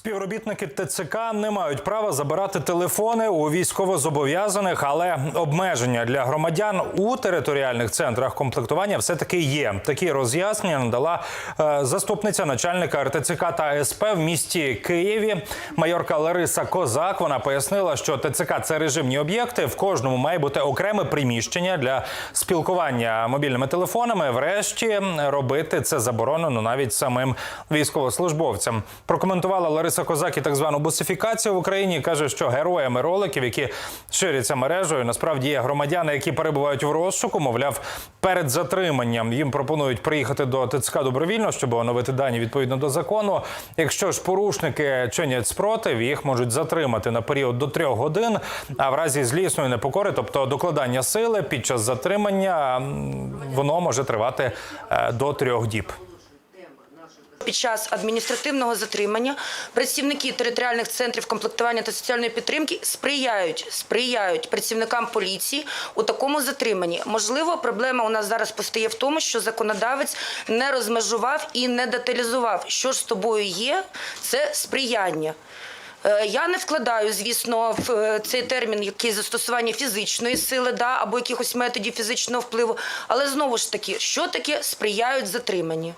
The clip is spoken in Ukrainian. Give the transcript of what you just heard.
Співробітники ТЦК не мають права забирати телефони у військовозобов'язаних, але обмеження для громадян у територіальних центрах комплектування все таки є. Такі роз'яснення надала е, заступниця начальника РТЦК та СП в місті Києві. Майорка Лариса Козак. Вона пояснила, що ТЦК це режимні об'єкти. В кожному має бути окреме приміщення для спілкування мобільними телефонами. Врешті робити це заборонено навіть самим військовослужбовцям. Прокоментувала Лариса Козак і так звану бусифікацію в Україні. каже, що героями роликів, які ширяться мережею, насправді є громадяни, які перебувають в розшуку. Мовляв, перед затриманням їм пропонують приїхати до ТЦК добровільно, щоб оновити дані відповідно до закону. Якщо ж порушники чинять спротив, їх можуть затримати на період до трьох годин. А в разі злісної непокори, тобто докладання сили під час затримання, воно може тривати е, до трьох діб. Під час адміністративного затримання працівники територіальних центрів комплектування та соціальної підтримки сприяють сприяють працівникам поліції у такому затриманні. Можливо, проблема у нас зараз постає в тому, що законодавець не розмежував і не деталізував, що ж з тобою є, це сприяння. Е, Я не вкладаю, звісно, в е, цей термін який застосування фізичної сили, да або якихось методів фізичного впливу. Але знову ж таки, що таке сприяють затриманні?